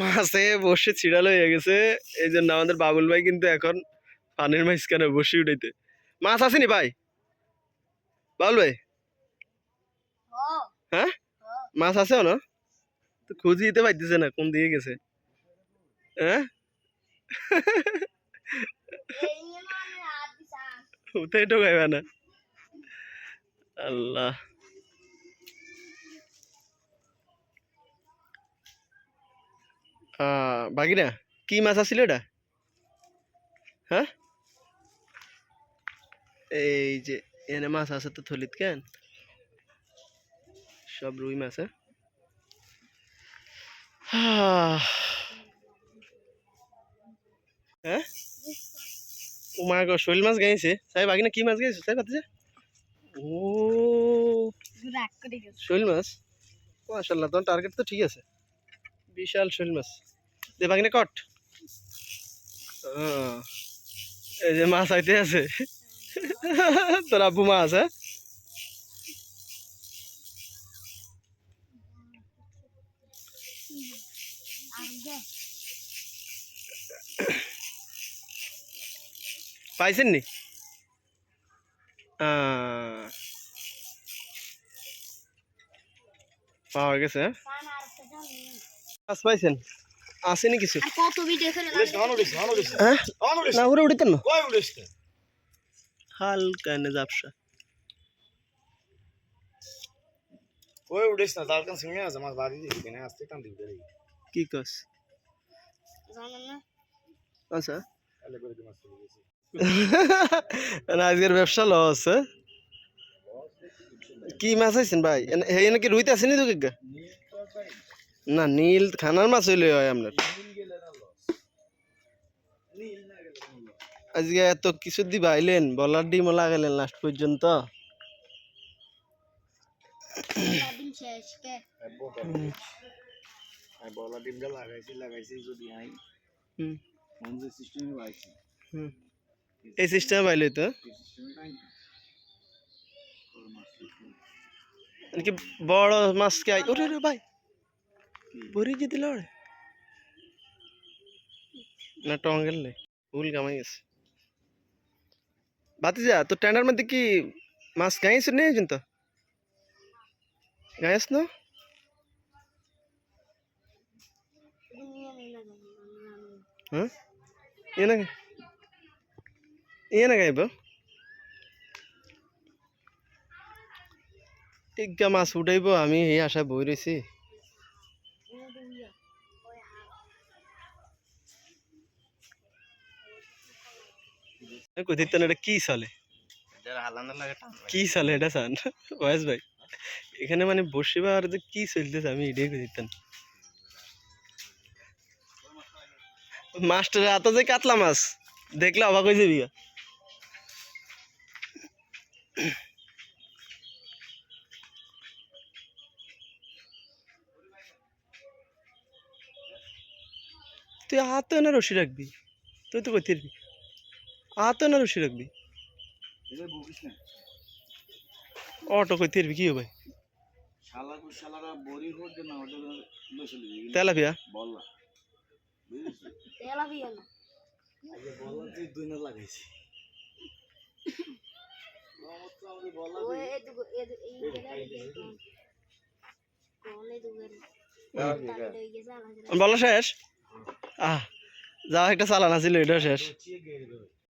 মাছে বসে ছিড়ালো হয়ে গেছে। এই জন্য আমাদের বাবুল ভাই কিন্তু এখন পানির মাঝখানে বসে উঠাইতে। মাছ আসেনি ভাই? বাবুল ভাই? হ্যাঁ? মাছ আছে না তো খুঁজি দিতে পারতেছে না কোন দিকে গেছে? হ্যাঁ? উঠে ঢোকাইবে না? আল্লাহ। বাগিরা কি মাছ আছিল এটা হ্যাঁ এই যে এনে মাছ আছে তো থলিত কেন? সব রুই মাছ হ্যাঁ ও মা গো শৈল মাছ গাইছে। সাহেব আগে না কি মাছ গাইছে? সাহেব হাতে ও শৈল মাছ? মাশাল্লাহ তোমার টার্গেট তো ঠিক আছে। বিশাল শৈল মাছ। দে বাগিনে কট এই যে মাছ আইতে আছে। তোর আব্বু মাছ হ্যাঁ? পাইছেন নি? পাওয়া গেছে হ্যাঁ? পাইছেন? আসেনি কিছু? কত ভিডিও ফেলে হ্যাঁ? না উড়ে উড়িতেন না। কয় উড়েছে হালকা এনে জাপসা কই উড়েছ না তার কাছে শুনে আছে আমার বাড়ি দিকে না আসতে কান দিকে রে কি কস? জানেন না? আচ্ছা। তাহলে করে দিমাস চলে গেছে না আজকের ব্যবসা লস হ্যাঁ? কি মাছ আইছেন ভাই? এনে- হে নাকি রুইতে আসেনি তো কেগা না, নীল খানার মাছ হইলে হয় আপনার। আজকে এত কিছু দি বাইলেন বলার ডিমও লাগাইলেন লাস্ট পর্যন্ত। দিন শেষ কে আমি বলা ডিমটা লাগাইছি লাগাইছি যদি আই। এই সিস্টেমে বাইলে তো বড় মাছ কে আই ওরে ভাই। ভরি যে দিল ওরে না টঙ্গেল নেই ভুল কামাই গেছে। বাতিজা তো ট্যান্ডার মধ্যে কি মাছ গাইছ নেই কিন্তু গাইস না হ্যাঁ? না ইয়ে না গাইব। ইজ্ঞা মাছ উঠাইব, আমি এই আশায় বই রয়েছি কোথায় এটা কি কি এটা ভাই। এখানে মানে বসিবা আর যে কি চলতেছে আমি এটাই যে কাতলা মাছ দেখলে অবাক হয়ে যাবি। তুই হাতে না রশি রাখবি? তুই তো করতে না রশি রাখবি? না। অটো করতে পারবি কি হবে? তেলাপিয়া? বলা শেষ? আহ যা একটা চালান আছিল এটা শেষ।